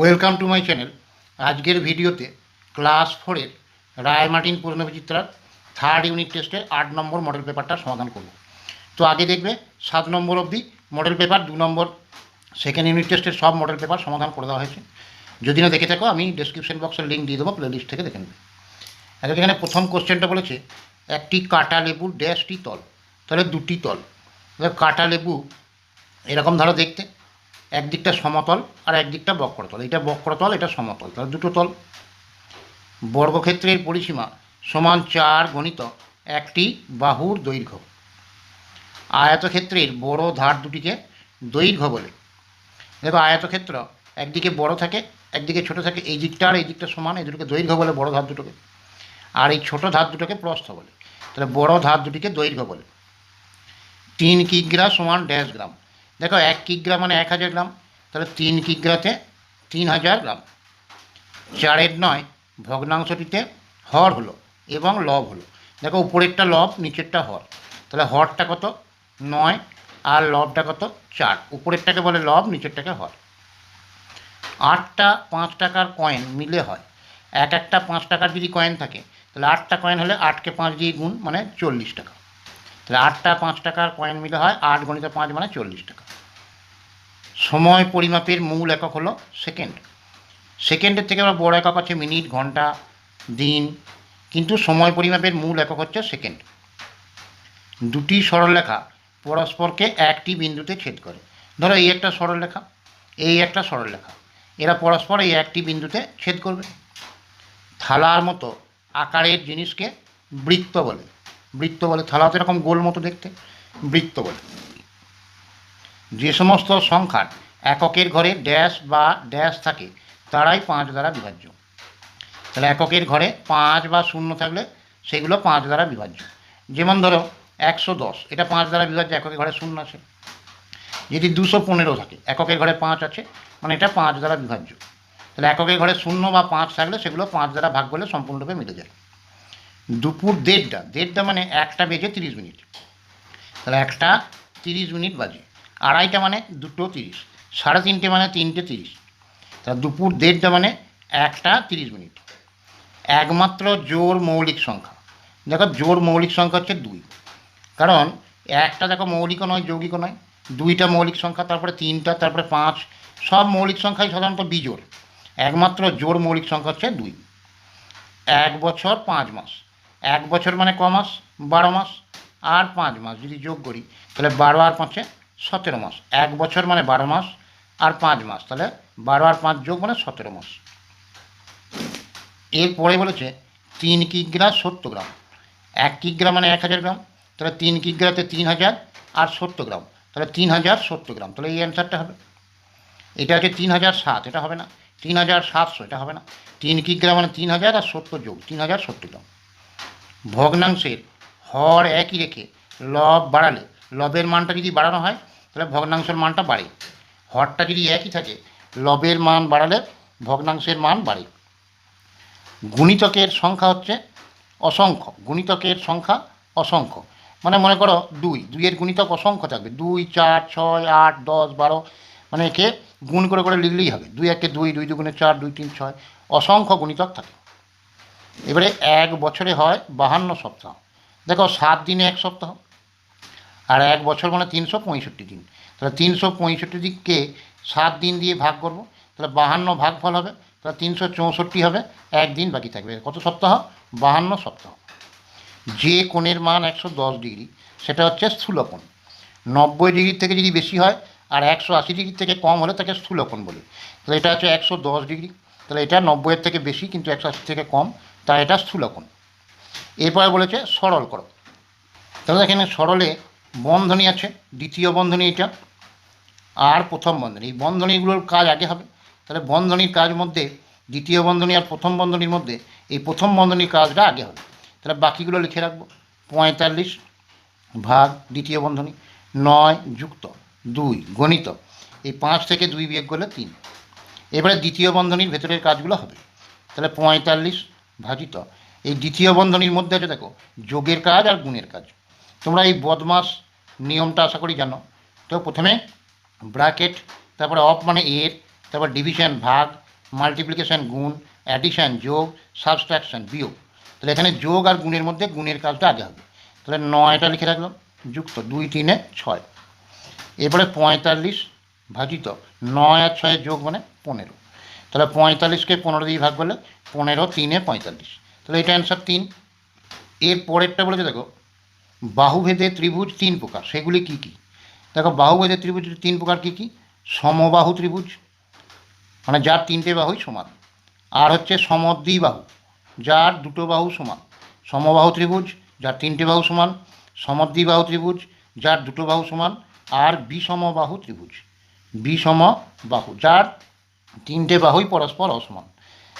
Welcome to my channel. আজকের ভিডিওতে class ফোরের রায় মার্টিন পূর্ণবিচিত্রার থার্ড ইউনিট টেস্টের আট নম্বর মডেল পেপারটা সমাধান করব। তো আগে দেখবে, সাত নম্বর অবধি মডেল পেপার দু নম্বর সেকেন্ড ইউনিট টেস্টের সব মডেল পেপার সমাধান করে দেওয়া হয়েছে। যদি না দেখে থাকো, আমি ডিসক্রিপশন বক্সের লিঙ্ক দিয়ে দেবো প্লেলিস্ট থেকে দেখে নেবে। এখন এখানে প্রথম কোশ্চেনটা বলেছে, একটি কাটা লেবুর ড্যাশটি তল। তাহলে দুটি তল। কাটা লেবু এরকম ধরো দেখতে। একদিকটা সমতল আর একদিকটা বক্রতল। এটা বক্রতল, এটা সমতল। তাহলে দুটো তল। বর্গক্ষেত্রের পরিসীমা সমান চার গণিত একটি বাহুর দৈর্ঘ্য। আয়তক্ষেত্রের বড় ধার দুটিকে দৈর্ঘ্য বলে। দেখো, আয়তক্ষেত্র একদিকে বড় থাকে, একদিকে ছোট থাকে। এই দিকটা আর এই দিকটা সমান, এই দুটোকে দৈর্ঘ্য বলে, বড় ধার দুটোকে। আর এই ছোট ধার দুটোকে প্রস্থ বলে। তাহলে বড় ধার দুটিকে দৈর্ঘ্য বলে। তিন কিগ্রা সমান ড্যাশ গ্রাম। দেখো এক কিগ্রা মানে এক হাজার গ্রাম, তাহলে তিন কিগ্রাতে তিন হাজার গ্রাম। চারের নয়, ভগ্নাংশটিতে হর হলো এবং লব হলো। দেখো উপরেরটা লব, নিচেরটা হর। তাহলে হরটা কত? নয়, আর লবটা কত? চার। উপরেরটাকে বলে লব, নিচেরটাকে হর। আটটা পাঁচ টাকার কয়েন মিলে হয়। এক একটা পাঁচ টাকার যদি কয়েন থাকে, তাহলে আটটা কয়েন হলে আটকে পাঁচ দিয়ে গুণ মানে চল্লিশ টাকা। তাহলে আটটা পাঁচ টাকার কয়েন মিলে হয়, আট গণিত পাঁচ মানে চল্লিশ টাকা। সময় পরিমাপের মূল একক হলো সেকেন্ড। সেকেন্ডের থেকে আবার বড় একক আছে মিনিট, ঘণ্টা, দিন, কিন্তু সময় পরিমাপের মূল একক হচ্ছে সেকেন্ড। দুটি সরলরেখা পরস্পরকে একটি বিন্দুতে ছেদ করে। ধরো এই একটা সরলরেখা, এই একটা সরলরেখা। এরা পরস্পর এই একটি বিন্দুতে ছেদ করবে। থালার মতো আকারের জিনিসকে বৃত্ত বলে। বৃত্ত বলে, থালা তো এরকম গোল মতো দেখতে, বৃত্ত বলে। যে সমস্ত সংখ্যার এককের ঘরে ড্যাশ বা ড্যাশ থাকে, তারাই পাঁচ দ্বারা বিভাজ্য। তাহলে এককের ঘরে পাঁচ বা শূন্য থাকলে সেগুলো পাঁচ দ্বারা বিভাজ্য। যেমন ধরো একশো দশ, এটা পাঁচ দ্বারা বিভাজ্য, এককের ঘরে শূন্য আছে। যদি দুশো পনেরো থাকে, এককের ঘরে পাঁচ আছে মানে এটা পাঁচ দ্বারা বিভাজ্য। তাহলে এককের ঘরে শূন্য বা পাঁচ থাকলে সেগুলো পাঁচ দ্বারা ভাগ করলে সম্পূর্ণরূপে মিলে যায়। দুপুর দেড়টা দেড়টা মানে একটা বেজে তিরিশ মিনিট। তাহলে একটা তিরিশ মিনিট বাজে। আড়াইটা মানে দুটো তিরিশ, সাড়ে তিনটে মানে তিনটে তিরিশ, তা দুপুর দেড়টা মানে একটা তিরিশ মিনিট। একমাত্র জোর মৌলিক সংখ্যা। দেখো জোর মৌলিক সংখ্যা হচ্ছে দুই। কারণ একটা দেখো মৌলিকও নয়, যৌগিকও নয়। দুইটা মৌলিক সংখ্যা, তারপরে তিনটা, তারপরে পাঁচ, সব মৌলিক সংখ্যাই সাধারণত বিজোড়। একমাত্র জোর মৌলিক সংখ্যা হচ্ছে দুই। এক বছর পাঁচ মাস। এক বছর মানে ক মাস? বারো মাস। আর পাঁচ মাস যদি যোগ করি, তাহলে বারো আর পাঁচে সতেরো মাস। এক বছর মানে বারো মাস আর পাঁচ মাস। তাহলে বারো আর পাঁচ যোগ মানে সতেরো মাস। এরপরে বলেছে, তিন কিগ্রা সত্তর গ্রাম। এক কিগ্রা মানে এক হাজার গ্রাম। তাহলে তিন কিগ্রাতে তিন হাজার আর সত্তর গ্রাম। তাহলে তিন হাজার সত্তর গ্রাম। তাহলে এই অ্যান্সারটা হবে। এটা হচ্ছে তিন হাজার সাত, এটা হবে না। তিন হাজার সাতশো, এটা হবে না। তিন কিগ্রা মানে তিন হাজার আর সত্তর যোগ। তিন হাজার সত্তর গ্রাম। ভগ্নাংশের হর একই রেখে লব বাড়ালে লবের মানটা যদি বাড়ানো হয়, তাহলে ভগ্নাংশের মানটা বাড়ে। হরটা যদি একই থাকে, লবের মান বাড়ালে ভগ্নাংশের মান বাড়ে। গুণিতকের সংখ্যা হচ্ছে অসংখ্য। গুণিতকের সংখ্যা অসংখ্য। মানে মনে করো দুই, দুইয়ের গুণিতক অসংখ্য থাকবে। দুই, চার, ছয়, আট, দশ, বারো মানে একে গুণ করে করে লিখলেই হবে। দুই, একে দুই দুই দুগুণে চার, দুই, তিন, ছয়, অসংখ্য গুণিতক থাকে। এবারে এক বছরে হয় বাহান্ন সপ্তাহ। দেখো সাত দিনে এক সপ্তাহ। আর এক বছর মানে তিনশো পঁয়ষট্টি দিন। তাহলে তিনশো পঁয়ষট্টি দিনকে সাত দিন দিয়ে ভাগ করব। তাহলে বাহান্ন ভাগফল হবে, তাহলে তিনশো চৌষট্টি হবে একদিন বাকি থাকবে। কত সপ্তাহ? বাহান্ন সপ্তাহ। যে কোণের মান একশো দশ ডিগ্রি, সেটা হচ্ছে স্থূলকোণ নব্বই ডিগ্রি থেকে যদি বেশি হয় আর একশো আশি ডিগ্রি থেকে কম হলে তাকে স্থূলকোণ বলে। তাহলে এটা হচ্ছে একশো দশ ডিগ্রি। তাহলে এটা নব্বইয়ের থেকে বেশি, কিন্তু একশো আশি থেকে কম, তাই এটা স্থূলকোণ এরপরে বলেছে সরল করো। তাহলে এখানে সরলে বন্ধনী আছে, দ্বিতীয় বন্ধনী এটা, আর প্রথম বন্ধনী। এই বন্ধনীগুলোর কাজ আগে হবে। তাহলে বন্ধনীর কাজ মধ্যে, দ্বিতীয় বন্ধনী আর প্রথম বন্ধনীর মধ্যে, এই প্রথম বন্ধনীর কাজটা আগে হবে। তাহলে বাকিগুলো লিখে রাখব। পঁয়তাল্লিশ ভাগ দ্বিতীয় বন্ধনী, নয় যুক্ত, দুই গণিত। এই পাঁচ থেকে দুই বিয়োগ করলে তিন। এবারে দ্বিতীয় বন্ধনীর ভেতরের কাজগুলো হবে। তাহলে পঁয়তাল্লিশ ভাজিত। এই দ্বিতীয় বন্ধনীর মধ্যে আছে দেখো, যোগের কাজ আর গুণের কাজ। তোমরা এই বদমাস নিয়মটা আশা করি জানো। তো প্রথমে ব্র্যাকেট, তারপরে অফ মানে এর, তারপর ডিভিশন ভাগ, মাল্টিপ্লিকেশন গুণ, অ্যাডিশন যোগ, সাবস্ট্রাকশন বিয়োগ। তাহলে এখানে যোগ আর গুণের মধ্যে গুণের কাজটা আগে হবে। তাহলে নয়টা লিখে রাখলাম, যুক্ত দুই, তিনে ছয়। এরপরে পঁয়তাল্লিশ ভাজিত নয় আর ছয়ের যোগ মানে পনেরো। তাহলে পঁয়তাল্লিশকে পনেরো দিয়ে ভাগ করলে পনেরো, তিনে পঁয়তাল্লিশ। তাহলে এটা অ্যান্সার তিন। এর পরেরটা বলেছে দেখো বাহুভেদে ত্রিভুজ তিন প্রকার। সেগুলি কি কি? দেখো, বাহুভেদে ত্রিভুজ তিন প্রকার কি কি? সমবাহু ত্রিভুজ মানে যার তিনটে বাহুই সমান। আর হচ্ছে সমদ্বিবাহু যার দুটো বাহু সমান। সমবাহু ত্রিভুজ, যার তিনটে বাহু সমান। সমদ্বিবাহু ত্রিভুজ, যার দুটো বাহু সমান। আর বিষমবাহু ত্রিভুজ বিষম বাহু যার তিনটে বাহুই পরস্পর অসমান।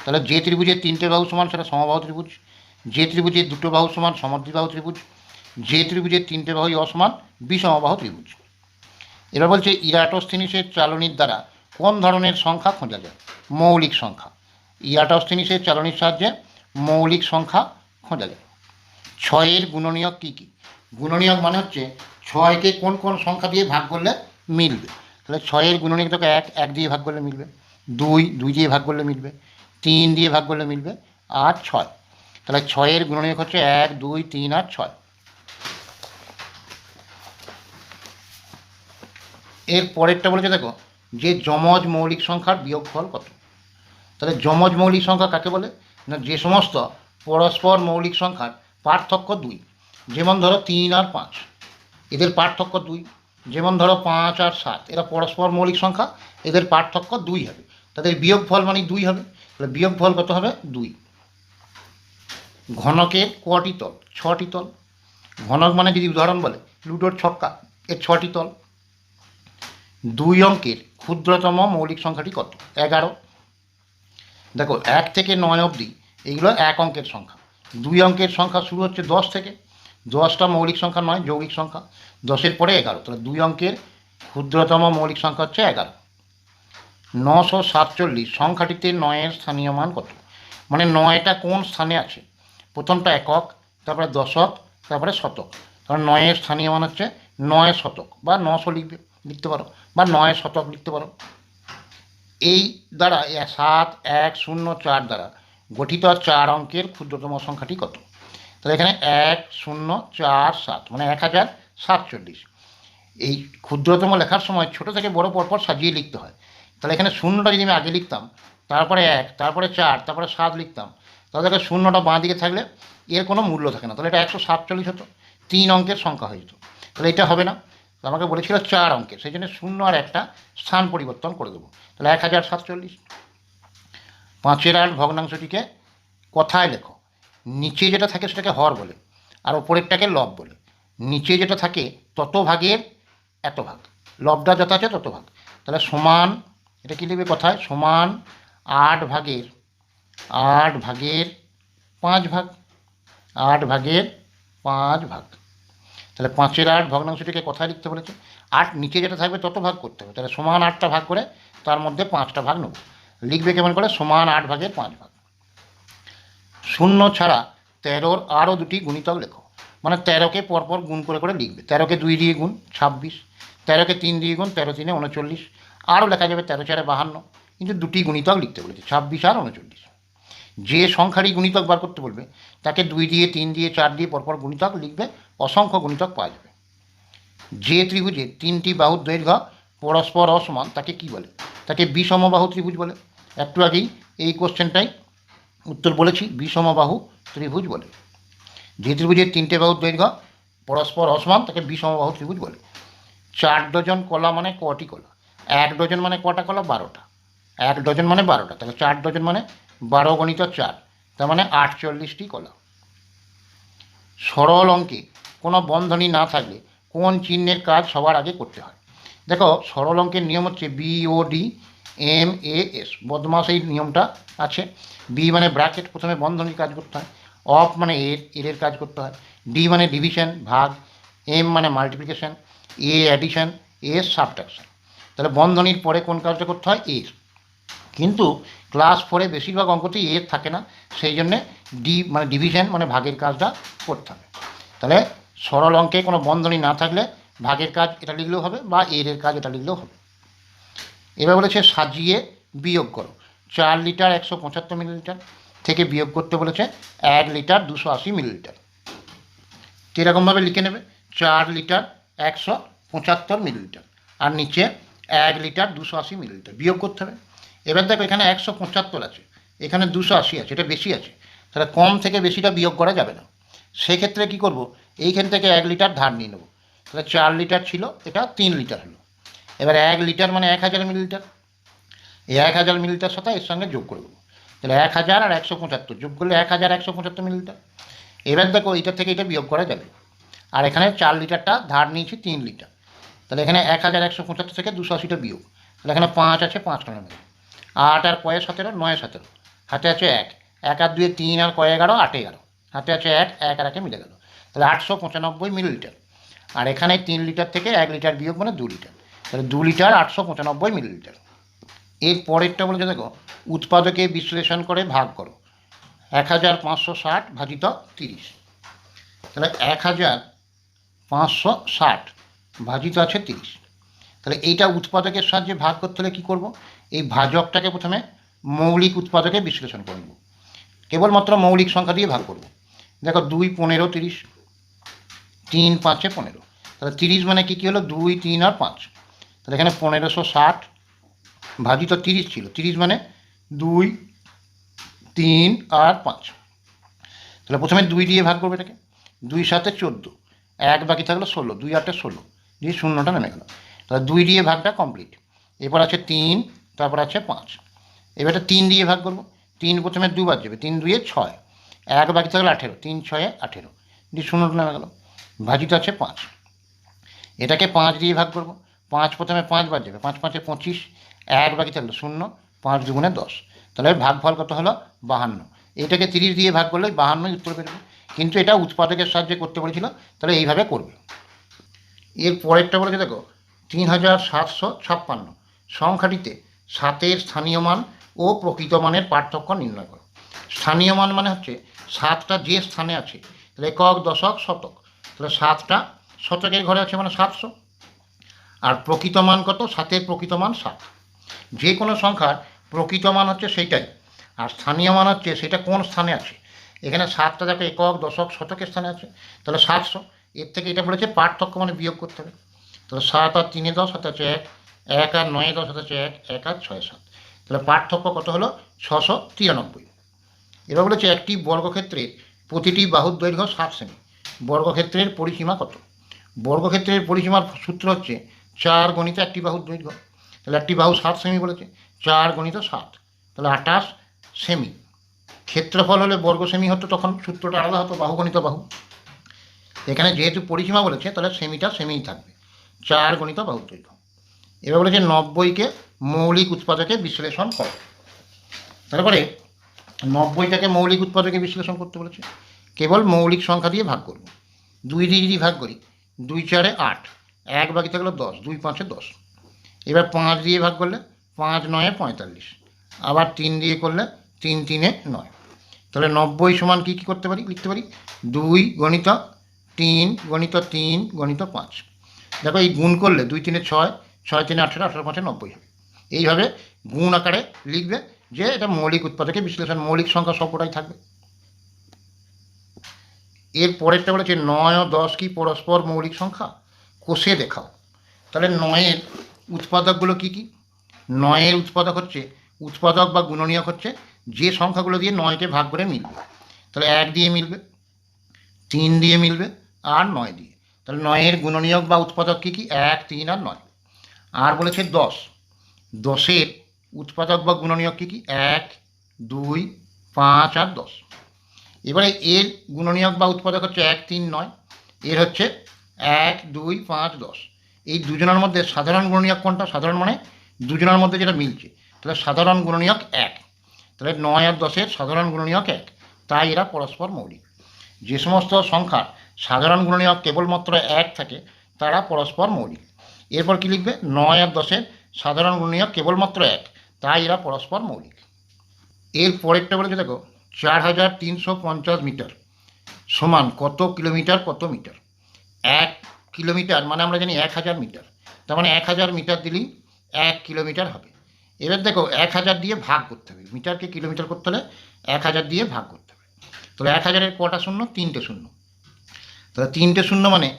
তাহলে যে ত্রিভুজের তিনটে বাহু সমান, সেটা সমবাহু ত্রিভুজ। যে ত্রিভুজের দুটো বাহু সমান সমদ্বিবাহু ত্রিভুজ। যে ত্রিভুজের তিনটে বাহুই অসমান, বিষমবাহু ত্রিভুজ। এবার বলছে ইরাটোস্থিনিসের চালনির দ্বারা কোন ধরনের সংখ্যা খোঁজা যায়? মৌলিক সংখ্যা। ইরাটোস্থিনিসের চালনির সাহায্যে মৌলিক সংখ্যা খোঁজা যায়। ছয়ের গুণনীয়ক কী কী? গুণনীয়ক মানে হচ্ছে ছয়কে কোন কোন সংখ্যা দিয়ে ভাগ করলে মিলবে? তাহলে ছয়ের গুণনীয়ক তোকে এক এক দিয়ে ভাগ করলে মিলবে। দুই দুই দিয়ে ভাগ করলে মিলবে। তিন দিয়ে ভাগ করলে মিলবে। আর ছয়। তাহলে ছয়ের গুণনীয়ক হচ্ছে এক, দুই, তিন আর ছয়। এর পরেরটা বলেছে দেখো, যে যমজ মৌলিক সংখ্যার বিয়োগফল কত? তাহলে যমজ মৌলিক সংখ্যা কাকে বলে? না, যে সমস্ত পরস্পর মৌলিক সংখ্যার পার্থক্য দুই। যেমন ধরো তিন আর পাঁচ, এদের পার্থক্য দুই। যেমন ধরো পাঁচ আর সাত, এরা পরস্পর মৌলিক সংখ্যা, এদের পার্থক্য দুই হবে। তাদের বিয়োগফল মানে দুই হবে। তাহলে বিয়োগফল কত হবে? দুই। ঘনকের কটি তল? ছটি তল। ঘনক মানে যদি উদাহরণ বলে, লুডোর ছক্কা, এর ছটি তল। দুই অঙ্কের ক্ষুদ্রতম মৌলিক সংখ্যাটি কত? এগারো। দেখো, এক থেকে নয় অবধি, এইগুলো এক অঙ্কের সংখ্যা। দুই অঙ্কের সংখ্যা শুরু হচ্ছে দশ থেকে। দশটা মৌলিক সংখ্যা নয়, যৌগিক সংখ্যা। দশের পরে এগারো। তাহলে দুই অঙ্কের ক্ষুদ্রতম মৌলিক সংখ্যা হচ্ছে এগারো। নশো সাতচল্লিশ, সংখ্যাটিতে নয়ের স্থানীয় মান কত? মানে নয়টা কোন স্থানে আছে? প্রথমটা একক, তারপরে দশক, তারপরে শতক। কারণ নয়ের স্থানীয় মান হচ্ছে নয় শতক, বা নশো লিখবে। লিখতে পারো, বা নয় শতক লিখতে পারো। এই দ্বারা সাত, এক, শূন্য, চার দ্বারা গঠিত চার অঙ্কের ক্ষুদ্রতম সংখ্যাটি কত? তাহলে এখানে এক, শূন্য, চার, সাত মানে এক হাজার সাতচল্লিশ। এই ক্ষুদ্রতম লেখার সময় ছোট থেকে বড় পরপর সাজিয়ে লিখতে হয়। তাহলে এখানে শূন্যটা যদি আমি আগে লিখতাম, তারপরে এক, তারপরে চার, তারপরে সাত লিখতাম, তাহলে শূন্যটা বাঁ দিকে থাকলে এর কোনো মূল্য থাকে না। তাহলে এটা একশো সাতচল্লিশ হতো, তিন অঙ্কের সংখ্যা হয়ে যেত। তাহলে এটা হবে না। আমাকে বলেছিল চার অঙ্কের সেই জন্য শূন্য আর একটা স্থান পরিবর্তন করে দেবো। তাহলে এক হাজার সাতচল্লিশ। পাঁচের আট ভগ্নাংশটিকে কথায় লেখো। নিচে যেটা থাকে সেটাকে হর বলে আর ওপরেরটাকে লব বলে। নিচে যেটা থাকে তত ভাগের এত ভাগ। লবটা যত আছে তত ভাগ। তাহলে সমান, এটা কী লিখবে কথায়? সমান আট ভাগের আট ভাগের পাঁচ ভাগ। আট ভাগের পাঁচ ভাগ। তাহলে পাঁচের আট ভগ্নাংশটিকে কোথায় লিখতে বলেছে? আট নিচে যেটা থাকবে তত ভাগ করতে হবে। তাহলে সমান আটটা ভাগ করে তার মধ্যে পাঁচটা ভাগ নেব। লিখবে কেমন করে? সমান আট ভাগের পাঁচ ভাগ। শূন্য ছাড়া তেরোর আরও দুটি গুণিতক লেখো। মানে তেরোকে পরপর গুণ করে করে লিখবে। তেরোকে দুই দিয়ে গুণ, ছাব্বিশ। তেরোকে তিন দিয়ে গুণ, তেরো তিনে উনচল্লিশ। আরও লেখা যাবে তেরো চারে বাহান্ন। কিন্তু দুটি গুণিতক লিখতে বলেছে, ছাব্বিশ আর উনচল্লিশ। যে সংখ্যারই গুণিতক বার করতে বলবে, তাকে দুই দিয়ে, তিন দিয়ে, চার দিয়ে পরপর গুণিতক লিখবে অসংখ্য গুণিতক পাওয়া যাবে। যে ত্রিভুজের তিনটি বাহুর দৈর্ঘ্য পরস্পর অসমান, তাকে কি বলে? তাকে বিষমবাহু ত্রিভুজ বলে। একটু আগেই এই কোশ্চেনটাই উত্তর বলেছি বিষমবাহু ত্রিভুজ বলে। যে ত্রিভুজের তিনটে বাহুর দৈর্ঘ্য পরস্পর অসমান, তাকে বিষমবাহু ত্রিভুজ বলে। চার ডজন কলা মানে কটি কলা? এক ডজন মানে কটা কলা? বারোটা। এক ডজন মানে বারোটা। তাহলে চার ডজন মানে বারো গণিত চার। তার মানে আটচল্লিশটি কলা। সরল অঙ্কে কোনো বন্ধনী না থাকলে কোন চিহ্নের কাজ সবার আগে করতে হয়। দেখো সরল অঙ্কের নিয়ম হচ্ছে বিওডি এম এ এস বদমাস এই নিয়মটা আছে। বি মানে ব্র্যাকেট প্রথমে বন্ধনীর কাজ করতে হয়। অফ মানে এর এর কাজ করতে হয়। ডি মানে ডিভিশন ভাগ। এম মানে multiplication A addition S subtraction তাহলে বন্ধনীর পরে কোন কাজটা করতে হয়? এর কিন্তু ক্লাস ফোরে বেশিরভাগ অঙ্কতেই এর থাকে না। সেই জন্যে ডি মানে ডিভিশন মানে ভাগের কাজটা করতে হবে। তাহলে সরল অঙ্কে কোনো বন্ধনী না থাকলে ভাগের কাজ এটা লিখলেও হবে বা এর এর কাজ এটা লিখলেও হবে। এবার বলেছে সাজিয়ে বিয়োগ করো। চার লিটার একশো পঁচাত্তর মিলিলিটার থেকে বিয়োগ করতে বলেছে এক লিটার দুশো আশি মিলিলিটার। কীরকমভাবে লিখে নেবে? চার লিটার একশো পঁচাত্তর মিলিলিটার আর নিচে এক লিটার দুশো আশি মিলিলিটার বিয়োগ করতে হবে। এবার দেখো এখানে একশো পঁচাত্তর আছে, এখানে দুশো আশি আছে, এটা বেশি আছে। তাহলে কম থেকে বেশিটা বিয়োগ করা যাবে না। সেক্ষেত্রে কি করব? এইখান থেকে এক লিটার ধার নিয়ে নেব। তাহলে চার লিটার ছিল, এটা তিন লিটার হলো। এবার এক লিটার মানে এক হাজার মিলিলিটার। এই এক হাজার মিলিলিটার সাথে এর সঙ্গে যোগ করে দেবো। তাহলে এক হাজার আর একশো পঁচাত্তর, যোগ করলে এক হাজার একশো পঁচাত্তর মিলিলিটার। এবার দেখো এইটা থেকে এটা বিয়োগ করা যাবে। আর এখানে চার লিটারটা ধার নিয়েছি তিন লিটার। তাহলে এখানে এক হাজার একশো পঁচাত্তর থেকে দুশো আশিটা বিয়োগ। তাহলে এখানে পাঁচ আছে, পাঁচ টাকা নেবে আট আর কয়ে সতেরো? নয় সতেরো। হাতে আছে এক। এক আর দুয়ে তিন আর কয়ে এগারো? আটে এগারো। হাতে আছে এক এক আর একে মিলে গেল। তাহলে আটশো পঁচানব্বই মিলিলিটার। আর এখানে তিন লিটার থেকে এক লিটার বিয়োগ মানে দু লিটার। তাহলে দু লিটার আটশো পঁচানব্বই মিলিলিটার। এর পরেরটা বলেছে দেখো, উৎপাদকে বিশ্লেষণ করে ভাগ করো। এক হাজার পাঁচশো ষাট ভাজিত তিরিশ। তাহলে এক হাজার পাঁচশো ষাট ভাজিত আছে তিরিশ। তাহলে এইটা উৎপাদকের সাহায্যে ভাগ করতে হলে কী করব? এই ভাজকটাকে প্রথমে মৌলিক উৎপাদকে বিশ্লেষণ করে নেব। কেবলমাত্র মৌলিক সংখ্যা দিয়ে ভাগ করব। দেখো দুই পনেরো তিরিশ তিন, পাঁচে পনেরো। তাহলে তিরিশ মানে কী কী হলো? দুই, তিন আর পাঁচ। তাহলে এখানে পনেরোশো ষাট ভাজিত তিরিশ ছিল। তিরিশ মানে দুই, তিন আর পাঁচ। তাহলে প্রথমে দুই দিয়ে ভাগ করবে এটাকে। দুই সাথে চোদ্দ। এক বাকি থাকল ষোলো। দুই আটে ষোলো। দিয়ে শূন্যটা নেমে গেল। তাহলে দুই দিয়ে ভাগটা কমপ্লিট এরপর আছে তিন, তারপর আছে পাঁচ। এবারে তিন দিয়ে ভাগ করব। তিন প্রথমে দুবার যাবে। তিন দুয়ে ছয়। এক বাকি থাকল আঠেরো। তিন, ছয়ে আঠেরো। দিয়ে শূন্যটা নেমে গেল। ভাজিত আছে পাঁচ। এটাকে পাঁচ দিয়ে ভাগ করব। পাঁচ প্রথমে পাঁচ বার যাবে। পাঁচ পাঁচে পঁচিশ, এক বাকি থাকল শূন্য, পাঁচ দুগুণে দশ। তাহলে ভাগফল কত হলো? বাহান্ন। এটাকে তিরিশ দিয়ে ভাগ করলে বাহান্নই উত্তর বেরোবে কিন্তু এটা উৎপাদকের সাহায্যে করতে বলেছিল, তাহলে এইভাবে করবে। এর পরেরটা বলেছে, দেখো, তিন হাজার সাতশো ছাপ্পান্ন। সংখ্যাটিতে সাতের স্থানীয় মান ও প্রকৃত মানের পার্থক্য নির্ণয় করো। স্থানীয় মান মানে হচ্ছে সাতটা যে স্থানে আছে একক দশক, শতক। তাহলে সাতটা, শতকের ঘরে আছে মানে সাতশো। আর প্রকৃত মান কত? সাতের প্রকৃত মান সাত। যে কোনো সংখ্যার প্রকৃত মান হচ্ছে সেইটাই। আর স্থানীয় মান হচ্ছে সেটা কোন স্থানে আছে? এখানে সাতটা দেখো একক, দশক, শতকের স্থানে আছে, তাহলে সাতশো। এর থেকে এটা বলেছে পার্থক্য মানে বিয়োগ করতে হবে। তাহলে সাত আর তিনে দশ হাতে আছে এক। এক আর নয় দশ হাতে আছে এক। এক আর ছয়, সাত। তাহলে পার্থক্য কত হলো? ছশো তিরানব্বই। এবার বলেছে একটি বর্গক্ষেত্রের প্রতিটি বাহুর দৈর্ঘ্য সাত সেমি। বর্গক্ষেত্রের পরিসীমা কত? বর্গক্ষেত্রের পরিসীমার সূত্র হচ্ছে চার গণিত একটি বাহুর দৈর্ঘ্য। তাহলে একটি বাহু সাত সেমি বলেছে, চার গণিত সাত। তাহলে আঠাশ সেমি। ক্ষেত্রফল হলে বর্গ সেমি হতো তখন, সূত্রটা আলাদা হতো বাহু গণিত বাহু। এখানে যেহেতু পরিসীমা বলেছে, তাহলে সেমিটা সেমিই থাকবে। চার গণিত বাহু দৈর্ঘ্য। এবার বলেছে নব্বইকে মৌলিক উৎপাদকে বিশ্লেষণ করো। তারপরে নব্বইটাকে মৌলিক উৎপাদকে বিশ্লেষণ করতে বলেছে। কেবল মৌলিক সংখ্যা দিয়ে ভাগ করব। দুই দিয়ে যদি ভাগ করি, দুই চারে আট, এক বাকি থাকল দশ, দুই পাঁচে দশ। এবার পাঁচ দিয়ে ভাগ করলে পাঁচ নয়ে পঁয়তাল্লিশ, আবার তিন দিয়ে করলে তিন তিনে নয়। তাহলে নব্বই সমান কী কী করতে পারি, লিখতে পারি? দুই গণিত তিন গণিত তিন, গণিত পাঁচ। দেখো এই গুণ করলে দুই তিনে ছয় ছয় তিনে আঠেরো আঠেরো পাঁচে নব্বই হবে। এইভাবে গুণ আকারে লিখবে যে এটা মৌলিক উৎপাদকে বিশ্লেষণ, মৌলিক সংখ্যা সবকটাই থাকবে। এর পরেরটা বলেছে নয় ও দশ কি পরস্পর মৌলিক সংখ্যা? কোষে দেখাও। তাহলে নয়ের উৎপাদকগুলো কি কি? নয়ের উৎপাদক হচ্ছে, উৎপাদক বা গুণনীয়ক হচ্ছে যে সংখ্যাগুলো দিয়ে নয়কে ভাগ করে মিলবে। তাহলে এক দিয়ে মিলবে, তিন দিয়ে মিলবে, আর নয় দিয়ে। তাহলে নয়ের গুণনীয়ক বা উৎপাদক কী কী? এক, তিন, আর নয়। আর বলেছে দশ। দশের উৎপাদক বা গুণনীয়ক কী কী? এক, দুই, পাঁচ, আর দশ। এবারে এর গুণনীয়ক বা উৎপাদক হচ্ছে এক, তিন, নয়। এর হচ্ছে এক, দুই, পাঁচ, দশ। এই দুজনের মধ্যে সাধারণ গুণনীয়ক কোনটা? সাধারণ মানে দুজনের মধ্যে যেটা মিলছে। তাহলে সাধারণ গুণনীয়ক এক। তাহলে নয় আর দশের সাধারণ গুণনীয়ক এক। তাই এরা পরস্পর মৌলিক। যে সমস্ত সংখ্যার সাধারণ গুণনীয়ক কেবলমাত্র এক থাকে, তারা পরস্পর মৌলিক। এরপর কি লিখবে? নয় আর দশের সাধারণ গুণনীয়ক কেবলমাত্র এক। তাই এরা পরস্পর মৌলিক। এর পরেরটা বলেছে, দেখো চার হাজার তিনশো পঞ্চাশ মিটার সমান কত কিলোমিটার, কত মিটার? এক কিলোমিটার মানে আমরা জানি এক হাজার মিটার। তার মানে এক হাজার মিটার দিলেই এক কিলোমিটার হবে। এবার দেখো এক হাজার দিয়ে ভাগ করতে হবে। মিটারকে কিলোমিটার করতে হলে এক হাজার দিয়ে ভাগ করতে হবে। তাহলে এক হাজারের কটা শূন্য? তিনটে শূন্য। তাহলে তিনটে শূন্য মানে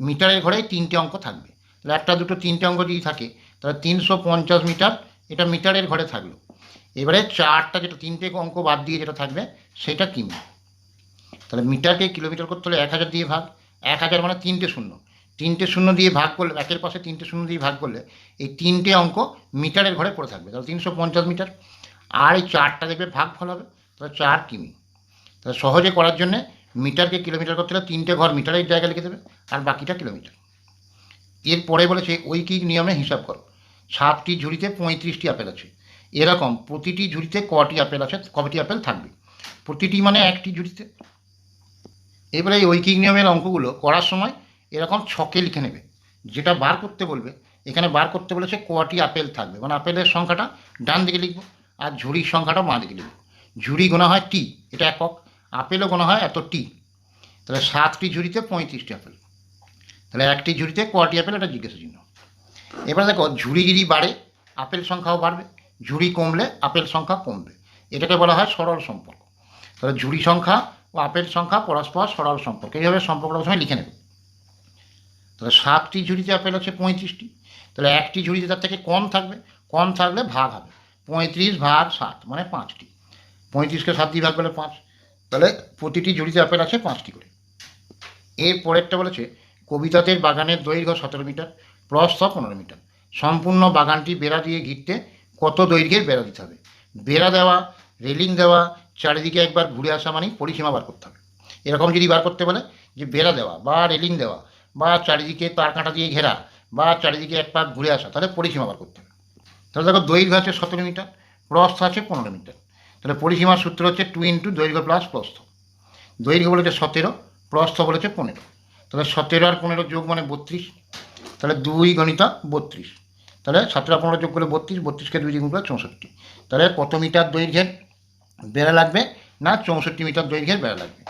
মিটারের ঘরেই তিনটে অঙ্ক থাকবে। তাহলে একটা, দুটো, তিনটে অঙ্ক যদি থাকে, তাহলে তিনশো পঞ্চাশ মিটার এটা মিটারের ঘরে থাকল। এবারে চারটা যেটা, তিনটে অঙ্ক বাদ দিয়ে যেটা থাকবে, সেটা কিমি তাহলে মিটারকে কিলোমিটার করতে হলে এক হাজার দিয়ে ভাগ। এক হাজার মানে তিনটে শূন্য। তিনটে শূন্য দিয়ে ভাগ করলে, একের পাশে তিনটে শূন্য দিয়ে ভাগ করলে এই তিনটে অঙ্ক মিটারের ঘরে পড়ে থাকবে। তাহলে তিনশো পঞ্চাশ মিটার। আর এই চারটা দেখবে ভাগ ফল হবে। তাহলে চার কিমি। তাহলে সহজে করার জন্যে মিটারকে কিলোমিটার করতে হলে তিনটে ঘর মিটারের জায়গা লিখে দেবে, আর বাকিটা কিলোমিটার এরপরে বলেছে ঐকিক নিয়মে হিসাব করো? সাতটি ঝুড়িতে পঁয়ত্রিশটি আপেল আছে। এরকম প্রতিটি ঝুড়িতে কটি আপেল আছে কটি আপেল থাকবে? প্রতিটি মানে একটি ঝুড়িতে। এবারে এই ঐকিক নিয়মের অঙ্কগুলো করার সময় এরকম ছকে লিখে নেবে। যেটা বার করতে বলবে, এখানে বার করতে বলেছে কটি আপেল থাকবে। মানে আপেলের সংখ্যাটা ডান দিকে লিখব আর ঝুড়ির সংখ্যাটা বাঁ দিকে লিখব। ঝুড়ি গোনা হয় টি, এটা একক। আপেলও গোনা হয় এত টি। তাহলে সাতটি ঝুড়িতে পঁয়ত্রিশটি আপেল। তাহলে একটি ঝুড়িতে কটি আপেল? এটা জিজ্ঞাসা চিহ্ন এবার দেখো, ঝুড়ি যদি বাড়ে, আপেল সংখ্যাও বাড়বে। ঝুড়ি কমলে আপেল সংখ্যা কমবে। এটাকে বলা হয় সরল সম্পর্ক। তাহলে ঝুড়ি সংখ্যা ও আপেল সংখ্যা পরস্পর সরল সম্পর্ক। এইভাবে সম্পর্কটা সময় লিখে নেবে। তাহলে সাতটি ঝুড়িতে আপেল আছে পঁয়ত্রিশটি। তাহলে একটি ঝুড়িতে তার থেকে কম থাকবে। কম থাকলে ভাগ হবে। পঁয়ত্রিশ ভাগ সাত মানে পাঁচটি। পঁয়ত্রিশকে সাত দিয়ে ভাগ করলে পাঁচ। তাহলে প্রতিটি ঝুড়িতে আপেল আছে পাঁচটি করে। এর পরেরটা বলেছে কবিতাদের বাগানের দৈর্ঘ্য সতেরো মিটার, প্রস্থ পনেরো মিটার। সম্পূর্ণ বাগানটি বেড়া দিয়ে ঘিরতে কত দৈর্ঘ্যের বেড়া দিতে হবে? বেড়া দেওয়া, রেলিং দেওয়া, চারিদিকে একবার ঘুরে আসা মানেই পরিসীমা বার করতে হবে। এরকম যদি বার করতে বলে যে বেড়া দেওয়া বা রেলিং দেওয়া বা চারিদিকে তার কাঁটা দিয়ে ঘেরা বা চারিদিকে এক পাক ঘুরে আসা, তাহলে পরিসীমা বার করতে হবে। তাহলে দেখো দৈর্ঘ্য আছে সতেরো মিটার প্রস্থ আছে পনেরো মিটার। তাহলে পরিসীমার সূত্র হচ্ছে টু ইন্টু দৈর্ঘ্য প্লাস প্রস্থ দৈর্ঘ্য বলেছে সতেরো প্রস্থ বলেছে পনেরো। তাহলে সতেরো আর পনেরো যোগ মানে বত্রিশ। তাহলে দুই গণিতা বত্রিশ। তাহলে সতেরো পনেরো যোগ করে বত্রিশ, বত্রিশকে দুই দ্বিগুণ করে চৌষট্টি। তাহলে কত মিটার দৈর্ঘ্যের বেড়া লাগবে না, চৌষট্টি মিটার দৈর্ঘ্যের বেড়া লাগবে।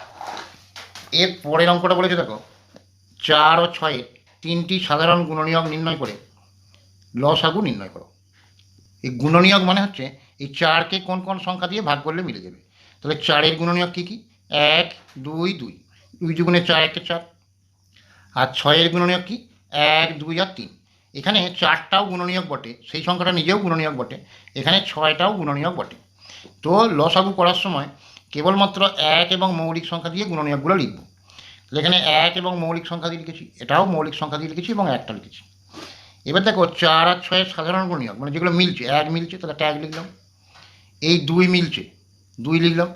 এর পরের অঙ্কটা বলেছে দেখো, চার ও ছয়ে তিনটি সাধারণ গুণনীয়ক নির্ণয় করে লসাগু নির্ণয় করো। এই গুণনীয়ক মানে হচ্ছে, এই চারকে কোন কোন সংখ্যা দিয়ে ভাগ করলে মিলে যাবে? তাহলে চারের গুণনীয়ক কী কী? এক, দুই দুই। দুই দুগুণে চার, একটা চার। আর ছয়ের গুণনীয়ক কী? এক, দুই আর তিন। এখানে চারটাও গুণনীয়ক বটে, সেই সংখ্যাটা নিজেও গুণনীয়ক বটে, এখানে ছয়টাও গুণনীয়ক বটে। তো লসাগু করার সময় কেবলমাত্র এক এবং মৌলিক সংখ্যা দিয়ে গুণনীয়কগুলো লিখব। এখানে এক এবং মৌলিক সংখ্যা দিয়ে লিখেছি, এটাও মৌলিক সংখ্যা দিয়ে লিখেছি এবং একটা লিখেছি। এবার দেখো চার আর ছয়ের সাধারণ গুণনীয়ক মানে যেগুলো মিলছে, এক মিলছে, তাহলে একটা এক লিখলাম। এই দুই মিলছে, দুই লিখলাম।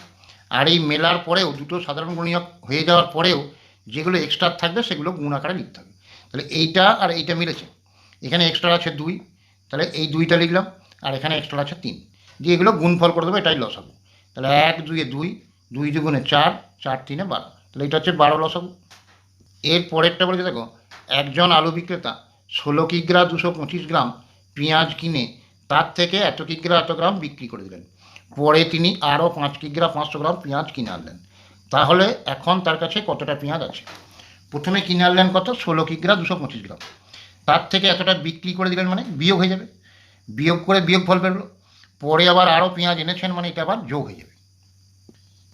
আর এই মেলার পরেও দুটো সাধারণ গুণনীয়ক হয়ে যাওয়ার পরেও যেগুলো এক্সট্রা থাকবে সেগুলো গুণ আকারে লিখতে হবে। তাহলে এইটা আর এইটা মিলেছে। এখানে এক্সট্রা আছে দুই, তাহলে এই দুইটা লিখলাম, আর এখানে এক্সট্রা আছে তিন। দিয়ে এগুলো গুণফল করে দেবো, এটাই লস হবে। তাহলে এক দুইয়ে দুই দুই দুগুণে চার চার তিনে বারো। তাহলে এটা হচ্ছে বারো লস হবে। এর পরেরটা বলেছে, দেখো, একজন আলু বিক্রেতা ষোলো কিগ্রা দুশো পঁচিশ গ্রাম পেঁয়াজ কিনে তার থেকে এত কিগ্রা এত গ্রাম বিক্রি করে দিলেন। পরে তিনি আরও পাঁচ কিগ্রা পাঁচশো গ্রাম পেঁয়াজ কিনে আনলেন। তাহলে এখন তার কাছে কতটা পেঁয়াজ আছে? প্রথমে কিনে আনলেন কত? ষোলো কিগ্রা দুশো পঁচিশ গ্রাম। তার থেকে এতটা বিক্রি করে দিলেন মানে বিয়োগ হয়ে যাবে। বিয়োগ করে বিয়োগ ফল বেরোলো পরে আবার আরও পেঁয়াজ এনেছেন মানে এটা আবার যোগ হয়ে যাবে।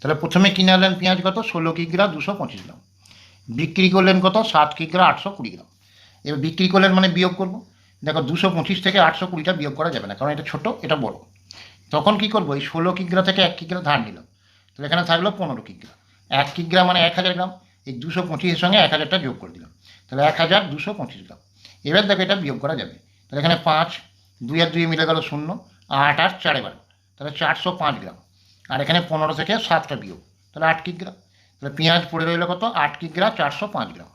তাহলে প্রথমে কিনে আনলেন পেঁয়াজ কত? ষোলো কিগ্রা দুশো পঁচিশ গ্রাম। বিক্রি করলেন কত? সাত কিগ্রা আটশো কুড়ি গ্রাম। এবার বিক্রি করলেন মানে বিয়োগ করব। দেখো দুশো পঁচিশ থেকে আটশো কুড়িটা বিয়োগ করা যাবে না, কারণ এটা ছোটো, এটা বড়। তখন কি করব? এই ষোলো কিগ্রা থেকে এক কিগ্রা ধার নিলাম। তাহলে এখানে থাকল পনেরো কিগ্রা। এক কিগ্রা মানে এক হাজার গ্রাম। এই দুশো পঁচিশের সঙ্গে এক হাজারটা যোগ করে দিলাম। তাহলে এক হাজার দুশো পঁচিশ গ্রাম। এবার দেখো এটা বিয়োগ করা যাবে। তাহলে এখানে পাঁচ, দুই আর দুই মিলে গেল শূন্য, আট আট চারে বারো। তাহলে চারশো পাঁচ গ্রাম। আর এখানে পনেরো থেকে সাতটা বিয়োগ। তাহলে আট কিগ্রা তাহলে পেঁয়াজ পড়ে রইল কত? আট কিগ্রা চারশো পাঁচ গ্রাম।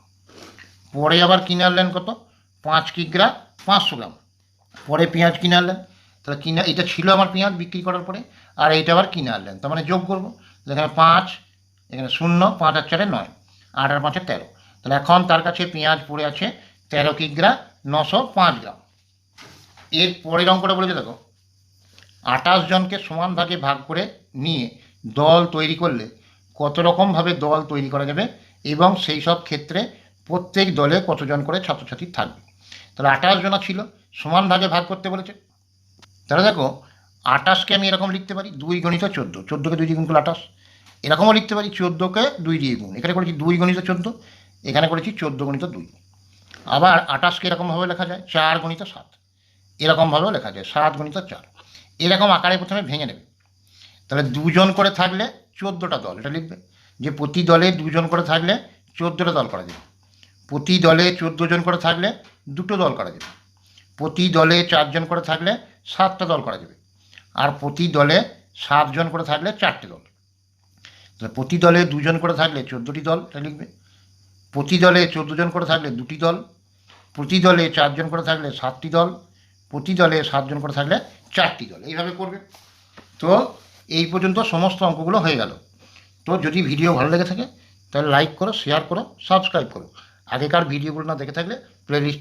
পরে আবার কিনে আনলেন কত? পাঁচ কিগ্রা পাঁচশো গ্রাম। পরে পেঁয়াজ কিনে আনলেন? তাহলে কিনে এটা ছিল আমার পেঁয়াজ বিক্রি করার পরে। আর এইটা আবার কিনে আনলেন? তার মানে যোগ করব। এখানে পাঁচ, এখানে শূন্য, পাঁচ আর চারে নয়। আট আর পাঁচে তেরো। তাহলে এখন তার কাছে পেঁয়াজ পড়ে আছে তেরো কিগ্রা নশো পাঁচ গ্রাম। এর পরের অঙ্কটা বলেছে, দেখো, আঠাশ জনকে সমান ভাগে ভাগ করে নিয়ে দল তৈরি করলে কত রকমভাবে দল তৈরি করা যাবে এবং সেই সব ক্ষেত্রে প্রত্যেক দলে কতজন করে ছাত্রছাত্রী থাকবে। তাহলে আঠাশ জনা ছিল, সমান ভাগে ভাগ করতে বলেছে। তাহলে দেখো আটাশকে আমি এরকম লিখতে পারি, দুই গণিত চোদ্দ, চোদ্দোকে দুই দিয়ে গুণ করলে আটাশ এরকমও লিখতে পারি, চোদ্দোকে দুই দিয়ে গুণ। এখানে করেছি দুই গণিত চোদ্দ, এখানে করেছি চোদ্দ গণিত দুই। আবার আটাশকে এরকমভাবে লেখা যায়? চার গণিত সাত। এরকমভাবেও লেখা যায়, সাত গণিত চার। এরকম আকারে প্রথমে ভেঙে নেবে। তাহলে দুজন করে থাকলে চোদ্দোটা দল, এটা লিখবে। যে প্রতি দলে দুজন করে থাকলে চোদ্দোটা দল করা যাবে। প্রতি দলে চোদ্দ জন করে থাকলে দুটো দল করা যাবে। প্রতি দলে চারজন করে থাকলে সাতটা দল করা যাবে। আর প্রতি দলে সাতজন করে থাকলে চারটে দল। তাহলে প্রতি দলে দুজন করে থাকলে চোদ্দোটি দল, এটা লিখবে। প্রতি দলে চোদ্দ জন করে থাকলে দুটি দল, প্রতি দলে চারজন করে থাকলে সাতটি দল, প্রতি দলে সাতজন করে থাকলে চারটি দল। এইভাবে করবে। তো এই পর্যন্ত সমস্ত অঙ্কগুলো হয়ে গেল। তো যদি ভিডিও ভালো লেগে থাকে, তাহলে লাইক করো শেয়ার করো সাবস্ক্রাইব করো। আগেকার ভিডিওগুলো না দেখে থাকলে প্লে লিস্ট